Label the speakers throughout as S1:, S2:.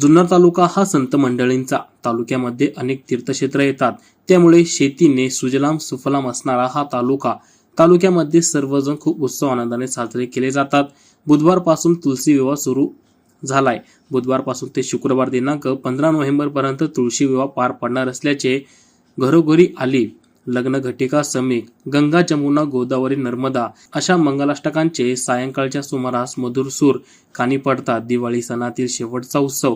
S1: जुन्नर तालुका हा संत मंडळींचा. तालुक्यामध्ये अनेक तीर्थक्षेत्र येतात. त्यामुळे शेतीने सुजलाम सुफलाम असणारा हा तालुका. तालुक्यामध्ये सर्वजण खूप उत्सव आनंदाने साजरे केले जातात. बुधवारपासून तुलसी विवाह सुरू झालाय. बुधवारपासून ते शुक्रवार दिनांक पंधरा नोव्हेंबरपर्यंत तुळशी विवाह पार पडणार असल्याचे घरोघरी आली लग्नघटिका समीक गंगा जमुना गोदावरी नर्मदा अशा मंगलाष्टकांचे सायंकाळच्या सुमारास मधुर सूर कानी पडतात. दिवाळी सणातील शेवटचा उत्सव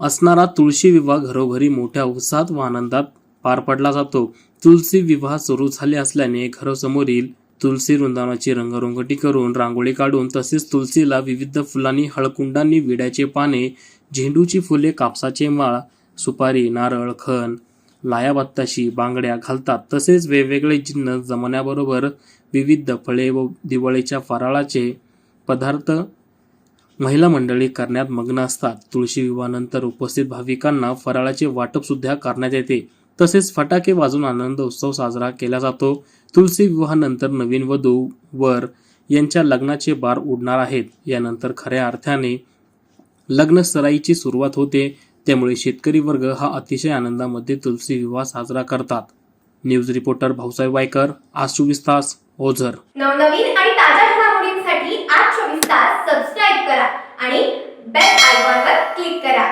S1: असणारा तुळशी विवाह घरोघरी मोठ्या उत्साहात व आनंदात पार पडला जातो. तुलसी विवाह सुरू झाले असल्याने घरासमोरील तुलसी वृंदावनाची रंगरंगोटी करून रांगोळी काढून तसेच तुलसीला विविध फुलांनी हळकुंडांनी विड्याचे पाने झेंडूची फुले कापसाचे माळ सुपारी नारळ खण लायाबत्ताशी बांगड्या घालतात. तसेच वेगवेगळे जिन्नस जमण्याबरोबर विविध फळे व दिवाळीच्या फराळाचे पदार्थ महिला मंडळी करण्यात मग्न असतात. तुळशी विवाहानंतर उपस्थित भाविकांना फराळाचे वाटप सुद्धा करण्यात येते. तसेच फटाके वाजून आनंद उत्सव साजरा केला जातो. तुळशी विवाहानंतर नवीन वधू वर यांच्या लग्नाचे बार उडणार आहेत. यानंतर खऱ्या अर्थाने लग्न सराईची सुरुवात होते. त्यामुळे शेतकरी वर्ग हा अतिशय आनंदामध्ये तुलसी विवाह साजरा करतात. न्यूज रिपोर्टर भाऊसाहेब वायकर आज चोवीस तास ओझर.
S2: नवनवीन आणि ताज्या घडामोडींसाठी आज चोवीस तास सबस्क्राईब करा आणि बेल आयकॉनवर क्लिक करा.